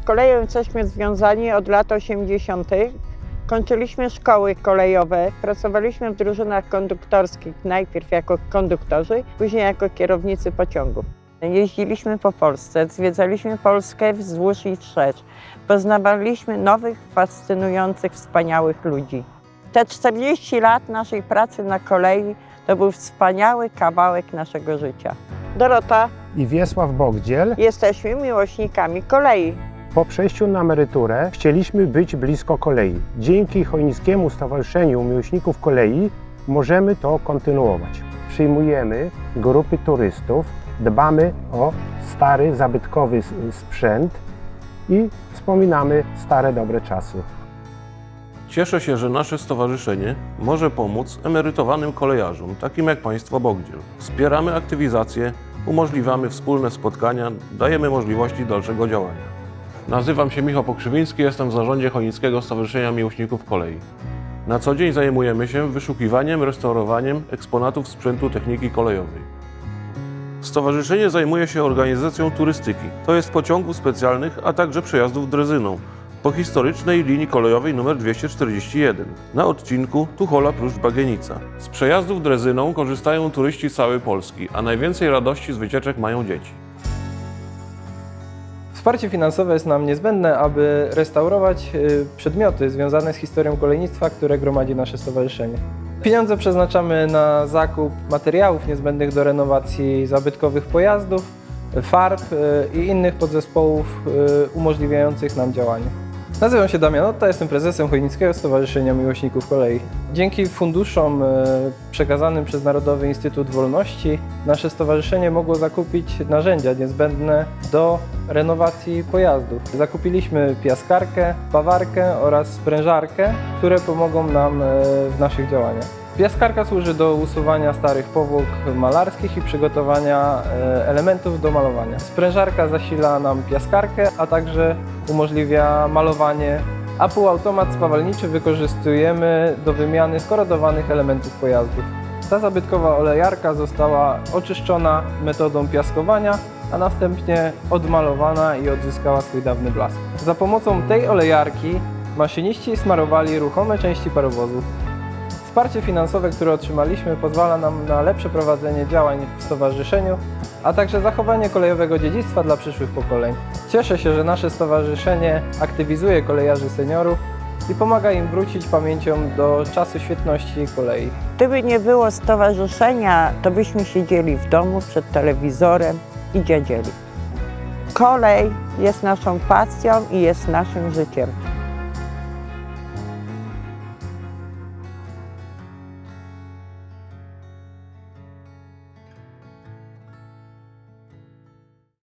Z koleją jesteśmy związani od lat 80. Kończyliśmy szkoły kolejowe, pracowaliśmy w drużynach konduktorskich, najpierw jako konduktorzy, później jako kierownicy pociągów. Jeździliśmy po Polsce, zwiedzaliśmy Polskę wzdłuż i wszerz. Poznawaliśmy nowych, fascynujących, wspaniałych ludzi. Te 40 lat naszej pracy na kolei to był wspaniały kawałek naszego życia. Dorota, i Wiesław Bogdziel. jesteśmy miłośnikami kolei. Po przejściu na emeryturę chcieliśmy być blisko kolei. Dzięki Chojnickiemu Stowarzyszeniu Miłośników Kolei możemy to kontynuować. Przyjmujemy grupy turystów, dbamy o stary, zabytkowy sprzęt i wspominamy stare, dobre czasy. Cieszę się, że nasze stowarzyszenie może pomóc emerytowanym kolejarzom, takim jak Państwo Bogdziel. Wspieramy aktywizację, umożliwiamy wspólne spotkania, dajemy możliwości dalszego działania. Nazywam się Michał Pokrzywiński, jestem w zarządzie Chojnickiego Stowarzyszenia Miłośników Kolei. Na co dzień zajmujemy się wyszukiwaniem, restaurowaniem eksponatów sprzętu techniki kolejowej. Stowarzyszenie zajmuje się organizacją turystyki, to jest pociągów specjalnych, a także przejazdów drezyną po historycznej linii kolejowej nr 241 na odcinku Tuchola Pruszcz Bagienica. Z przejazdów drezyną korzystają turyści z całej Polski, a najwięcej radości z wycieczek mają dzieci. Wsparcie finansowe jest nam niezbędne, aby restaurować y, przedmioty związane z historią kolejnictwa, które gromadzi nasze stowarzyszenie. Pieniądze przeznaczamy na zakup materiałów niezbędnych do renowacji zabytkowych pojazdów, farb y, i innych podzespołów y, umożliwiających nam działanie. Nazywam się Damian Otta, jestem prezesem Chojnickiego Stowarzyszenia Miłośników Kolei. Dzięki funduszom y, przekazanym przez Narodowy Instytut Wolności nasze stowarzyszenie mogło zakupić narzędzia niezbędne do renowacji pojazdów. Zakupiliśmy piaskarkę, bawarkę oraz sprężarkę, które pomogą nam e, w naszych działaniach. Piaskarka służy do usuwania starych powłok malarskich i przygotowania e, elementów do malowania. Sprężarka zasila nam piaskarkę, a także umożliwia malowanie, a półautomat spawalniczy wykorzystujemy do wymiany skorodowanych elementów pojazdów. Ta zabytkowa olejarka została oczyszczona metodą piaskowania, a następnie odmalowana i odzyskała swój dawny blask. Za pomocą tej olejarki maszyniści smarowali ruchome części parowozu. Wsparcie finansowe, które otrzymaliśmy, pozwala nam na lepsze prowadzenie działań w stowarzyszeniu, a także zachowanie kolejowego dziedzictwa dla przyszłych pokoleń. Cieszę się, że nasze stowarzyszenie aktywizuje kolejarzy seniorów i pomaga im wrócić pamięcią do czasu świetności kolei. Gdyby nie było stowarzyszenia, to byśmy siedzieli w domu przed telewizorem i dziedzieli. Kolej jest naszą pasją i jest naszym życiem.